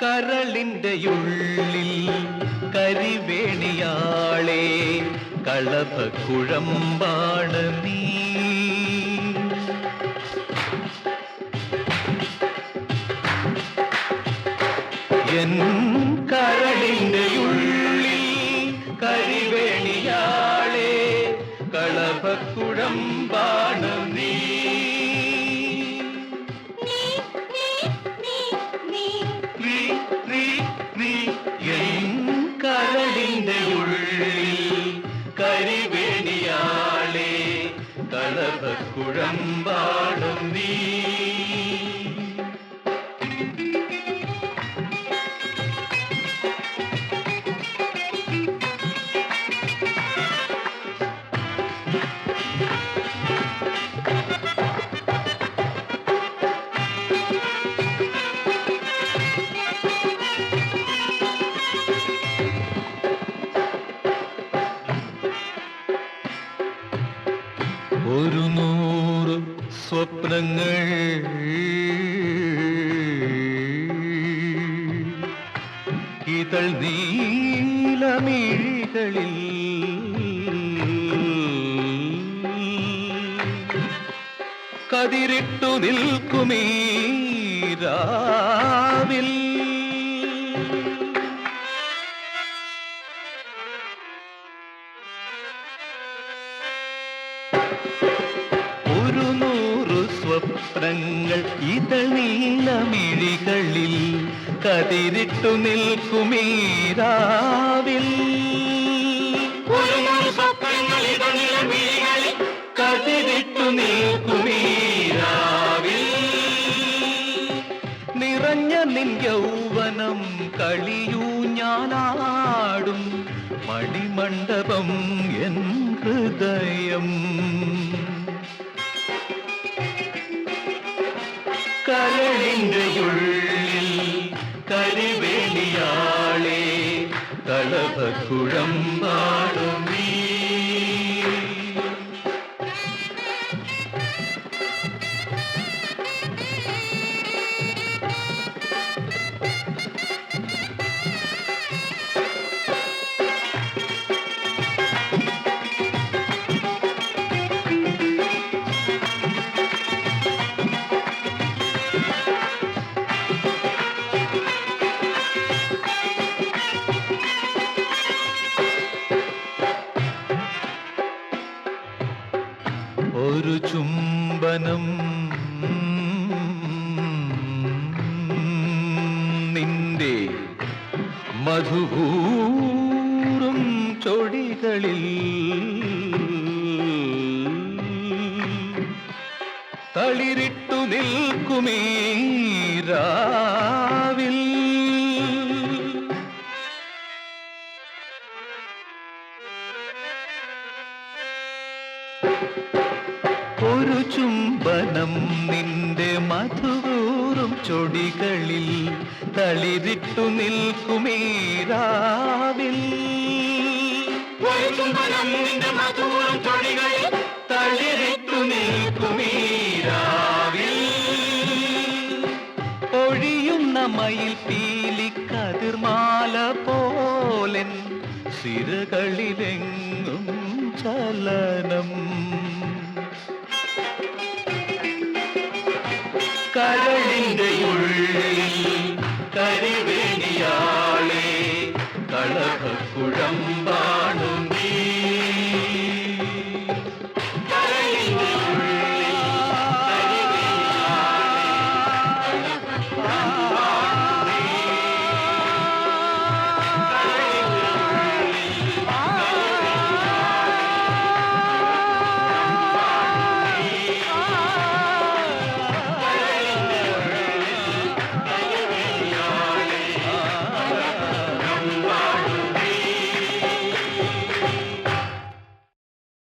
കരളിന്റെ ഉള്ളിൽ കരിവേണിയാളെ കളഭ കുഴമ്പാണ് നീ. എൻ കരളിന്റെ ഉള്ളിൽ കരിവേണിയാളെ കളഭ കുഴമ്പാണ് നീ. നീ നീ നീ എൻ കുഴമ്പാടും സ്വപ്നങ്ങൾ. ഇതൾ നീലമിഴികളിൽ. കതിരിട്ടു നിൽക്കുമീരാവിൽ Thank ഒരു നൂറു സ്വപ്നങ്ങൾ മിഴികളിൽ നീലമിഴികളിൽ കതിരിട്ടു നിൽക്കുമീരാവിൽ. കതിരിട്ടു നിൽക്കുമീരാവിൽ. നിറഞ്ഞ നിൻ യൗവനം കളിയൂ ഞാനാടും മണിമണ്ഡപം എൻ ഹൃദയം. ഉള്ളിൽ കരിവേലിയാളെ കളഭ കുഴമ്പാടും ഒരു ചുംബനം. നിന്റെ മധുഭൂറും ചൊടികളിൽ തളിരിട്ടു നിൽക്കുമീ രാവിൽ ഒരു ചുംബനം നിന്റെ മധുവൂറും ചൊടികളിൽ തളിരിട്ടു നിൽക്കുമീരാവിൽ. ഒരു ചുംബനം നിന്റെ മധുകൂറും ചൊടികളിൽ തളിരിട്ടു നിൽക്കുമീരാവിൽ. ഒഴിയുന്ന മയിൽ പീലി കതിർമാല പോലൻ സിരകളിലെങ്ങും ചലനം കരിവേണിയാളെ കളഭ കുഴമ്പാ